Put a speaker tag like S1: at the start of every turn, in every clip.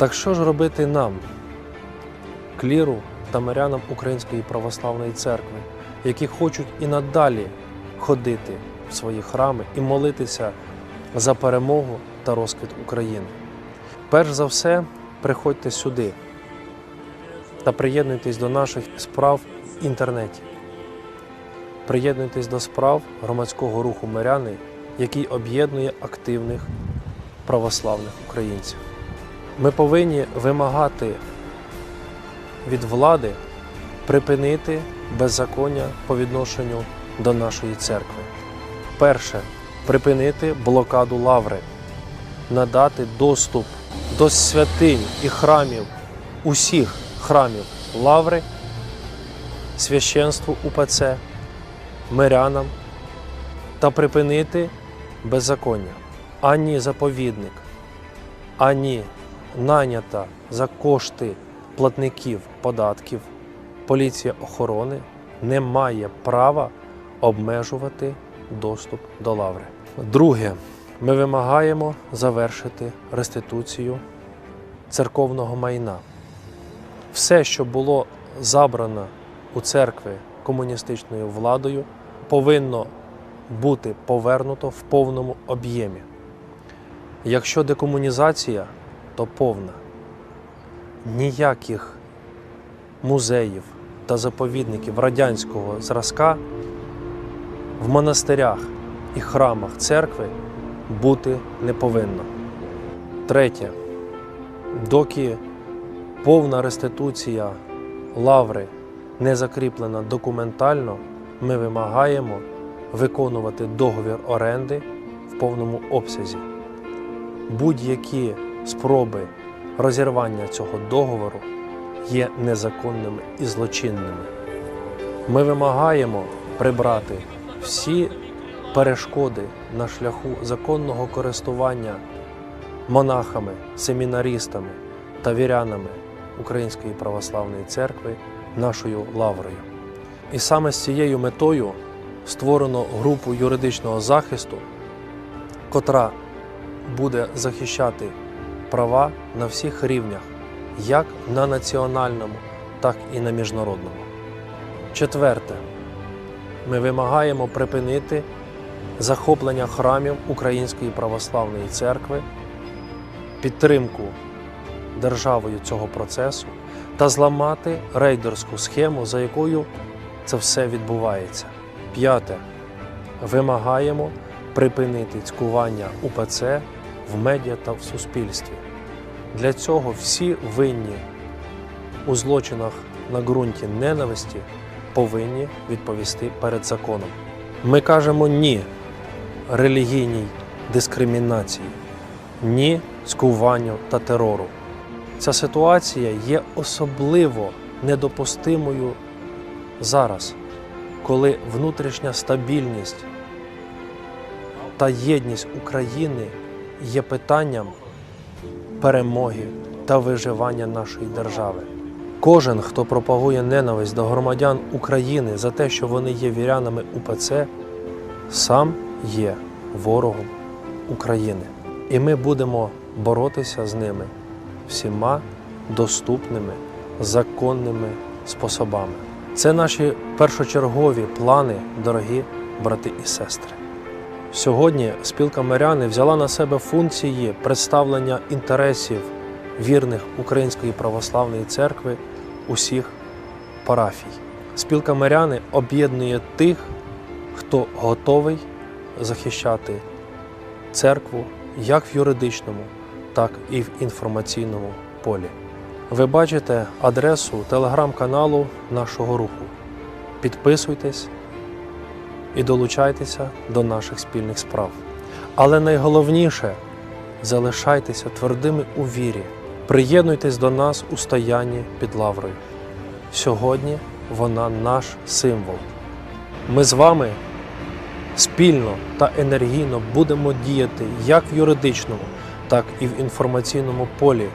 S1: Так що ж робити нам, кліру та мирянам Української православної церкви, які хочуть і надалі ходити в свої храми і молитися за перемогу та розквіт України? Перш за все, приходьте сюди та приєднуйтесь до наших справ в інтернеті. Приєднуйтесь до справ громадського руху миряни, який об'єднує активних православних українців. Ми повинні вимагати від влади припинити беззаконня по відношенню до нашої церкви. Перше припинити блокаду лаври, надати доступ до святинь і храмів, усіх храмів лаври, священству УПЦ, мирянам та припинити беззаконня. Ані заповідник, ані найнята за кошти платників податків поліція охорони не має права обмежувати доступ до лаври. Друге, ми вимагаємо завершити реституцію церковного майна. Все, що було забрано у церкви комуністичною владою, повинно бути повернуто в повному об'ємі. Якщо декомунізація, то повна. Ніяких музеїв та заповідників радянського зразка в монастирях і храмах церкви бути не повинно. Третє. Доки повна реституція лаври не закріплена документально, ми вимагаємо виконувати договір оренди в повному обсязі. Будь-які спроби розірвання цього договору є незаконними і злочинними. Ми вимагаємо прибрати всі перешкоди на шляху законного користування монахами, семінарістами та вірянами Української православної церкви нашою лаврою. І саме з цією метою створено групу юридичного захисту, котра буде захищати права на всіх рівнях, як на національному, так і на міжнародному. Четверте, ми вимагаємо припинити захоплення храмів Української православної церкви, підтримку державою цього процесу та зламати рейдерську схему, за якою це все відбувається. П'яте. Вимагаємо припинити цькування УПЦ в медіа та в суспільстві. Для цього всі винні у злочинах на ґрунті ненависті повинні відповісти перед законом. Ми кажемо ні релігійній дискримінації, ні скуванню та терору. Ця ситуація є особливо недопустимою зараз, коли внутрішня стабільність та єдність України є питанням перемоги та виживання нашої держави. Кожен, хто пропагує ненависть до громадян України за те, що вони є вірянами УПЦ, сам є ворогом України. І ми будемо боротися з ними всіма доступними законними способами. Це наші першочергові плани, дорогі брати і сестри. Сьогодні спілка миряни взяла на себе функції представлення інтересів вірних Української православної церкви усіх парафій. Спілка миряни об'єднує тих, хто готовий захищати церкву як в юридичному, так і в інформаційному полі. Ви бачите адресу телеграм-каналу нашого руху. Підписуйтесь і долучайтеся до наших спільних справ. Але найголовніше залишайтеся твердими у вірі, приєднуйтесь до нас у стоянні під лаврою. Сьогодні вона наш символ. Ми з вами спільно та енергійно будемо діяти як в юридичному, так і в інформаційному полі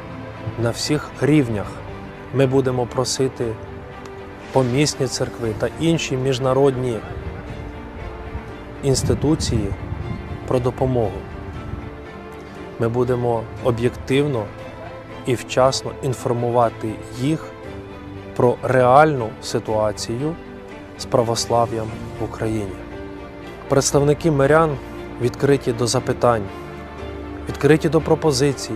S1: на всіх рівнях. Ми будемо просити помісні церкви та інші міжнародні інституції про допомогу. Ми будемо об'єктивно і вчасно інформувати їх про реальну ситуацію з православ'ям в Україні. Представники мирян відкриті до запитань, відкриті до пропозицій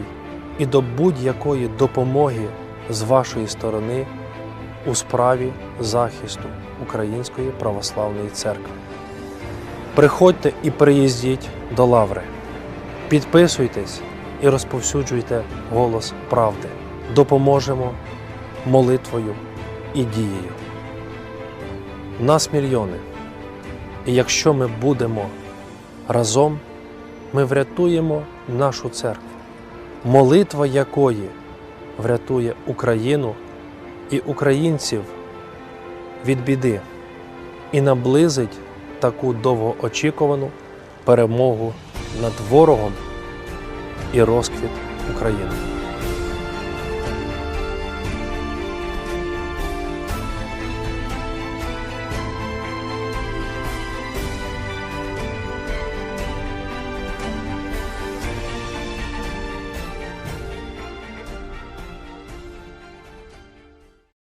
S1: і до будь-якої допомоги з вашої сторони у справі захисту Української православної церкви. Приходьте і приїздіть до Лаври. Підписуйтесь і розповсюджуйте голос правди. Допоможемо молитвою і дією. Нас мільйони. І якщо ми будемо разом, ми врятуємо нашу церкву, молитва якої врятує Україну і українців від біди і наблизить таку довгоочікувану перемогу над ворогом і розквіт України.